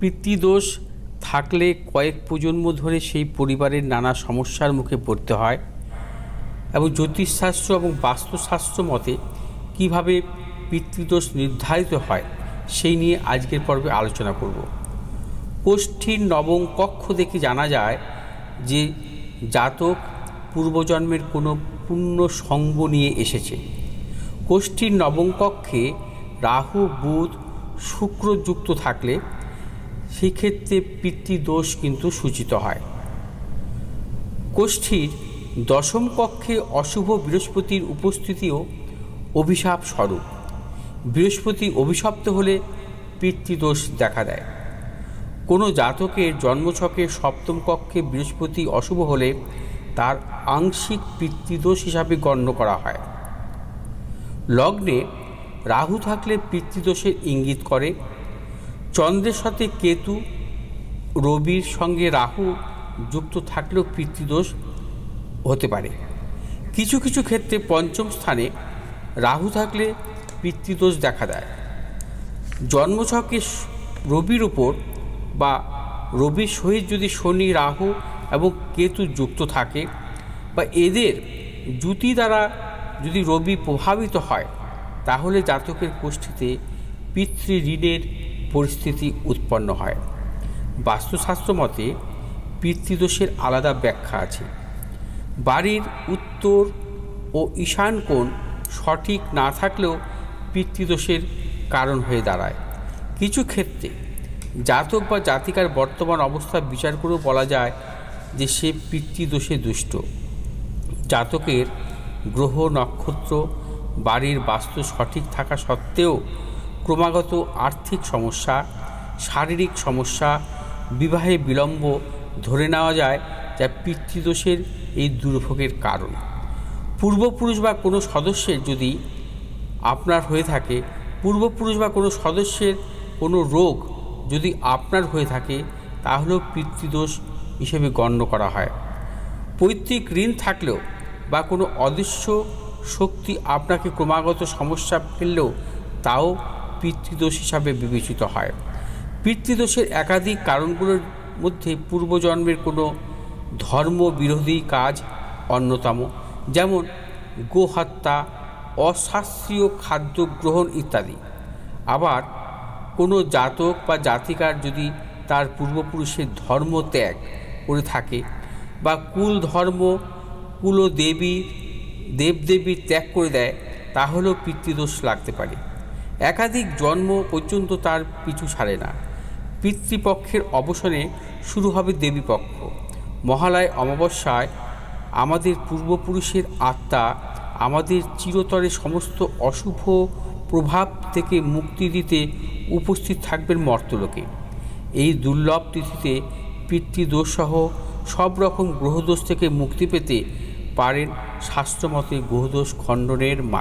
পিতৃদোষ থাকলে কয়েক প্রজন্ম ধরে সেই পরিবারের নানা সমস্যার মুখে পড়তে হয়। এবং জ্যোতিষশাস্ত্র এবং বাস্তুশাস্ত্র মতে কীভাবে পিতৃদোষ নির্ধারিত হয় সেই নিয়ে আজকের পর্বে আলোচনা করব। কোষ্ঠীর নবম কক্ষ দেখে জানা যায় যে জাতক পূর্বজন্মের কোনো পূর্ণ সঙ্গ নিয়ে এসেছে। কোষ্ঠীর নবম কক্ষে রাহু, বুধ, শুক্র যুক্ত থাকলে সেই ক্ষেত্রে পিতৃদোষ কিন্তু সূচিত হয়। কোষ্ঠীর দশম কক্ষে অশুভ বৃহস্পতির উপস্থিতিও অভিশাপ স্বরূপ। বৃহস্পতি অভিশপ্ত হলে পিতৃদোষ দেখা দেয়। কোনো জাতকের জন্মছকে সপ্তম কক্ষে বৃহস্পতি অশুভ হলে তার আংশিক পিতৃদোষ হিসাবে গণ্য করা হয়। লগ্নে রাহু থাকলে পিতৃদোষের ইঙ্গিত করে চন্দ্রের সাথে কেতু, রবির সঙ্গে রাহু যুক্ত থাকলেও পিতৃদোষ হতে পারে। কিছু কিছু ক্ষেত্রে পঞ্চম স্থানে রাহু থাকলে পিতৃদোষ দেখা দেয়। জন্মছকে রবির উপর বা রবির সহিত যদি শনি, রাহু এবং কেতু যুক্ত থাকে বা এদের জুতি দ্বারা যদি রবি প্রভাবিত হয়, তাহলে জাতকের কোষ্ঠীতে পিতৃ ঋণের পরিস্থিতি উৎপন্ন হয়। বাস্তুশাস্ত্র মতে, পিতৃদোষের আলাদা ব্যাখ্যা আছে। বাড়ির উত্তর ও ঈশান কোণ সঠিক না থাকলেও পিতৃদোষের কারণ হয়ে দাঁড়ায়। কিছু ক্ষেত্রে জাতক বা জাতিকার বর্তমান অবস্থা বিচার করেও বলা যায় যে সে পিতৃদোষে দুষ্ট। জাতকের গ্রহ, নক্ষত্র, বাড়ির বাস্তু সঠিক থাকা সত্ত্বেও ক্রমাগত আর্থিক সমস্যা, শারীরিক সমস্যা, বিবাহে বিলম্ব ধরে নেওয়া যায় যা পিতৃদোষের এই দুর্ভোগের কারণ। পূর্বপুরুষ বা কোনো সদস্যের যদি আপনার হয়ে থাকে, পূর্বপুরুষ বা কোনো সদস্যের কোনো রোগ যদি আপনার হয়ে থাকে, তাহলেও পিতৃদোষ হিসেবে গণ্য করা হয়। পৈতৃক ঋণ থাকলেও বা কোনো অদৃশ্য শক্তি আপনাকে ক্রমাগত সমস্যা ফেললেও তাও পিতৃদোষ হিসাবে বিবেচিত হয়। পিতৃদোষের একাধিক কারণগুলোর মধ্যে পূর্বজন্মের কোনো ধর্ম বিরোধী কাজ অন্যতম, যেমন গোহত্যা, অশাস্ত্রীয় খাদ্য গ্রহণ ইত্যাদি। আবার কোনো জাতক বা জাতিকার যদি তার পূর্বপুরুষের ধর্ম ত্যাগ করে থাকে বা কুল ধর্ম কুল দেবী দেবদেবী ত্যাগ করে দেয়, তাহলেও পিতৃদোষ লাগতে পারে। একাধিক জন্ম পর্যন্ত তার পিছু ছাড়ে না। পিতৃপক্ষের অবসানে শুরু হবে দেবীপক্ষ। মহালয় অমাবস্যায় আমাদের পূর্বপুরুষের আত্মা আমাদের চিরতরে সমস্ত অশুভ প্রভাব থেকে মুক্তি দিতে উপস্থিত থাকবেন মর্তলোকে। এই দুর্লভ তিথিতে পিতৃদোষসহ সব রকম গ্রহদোষ থেকে মুক্তি পেতে পারেন শাস্ত্রমতে গ্রহদোষ খণ্ডনের মাধ্যমে।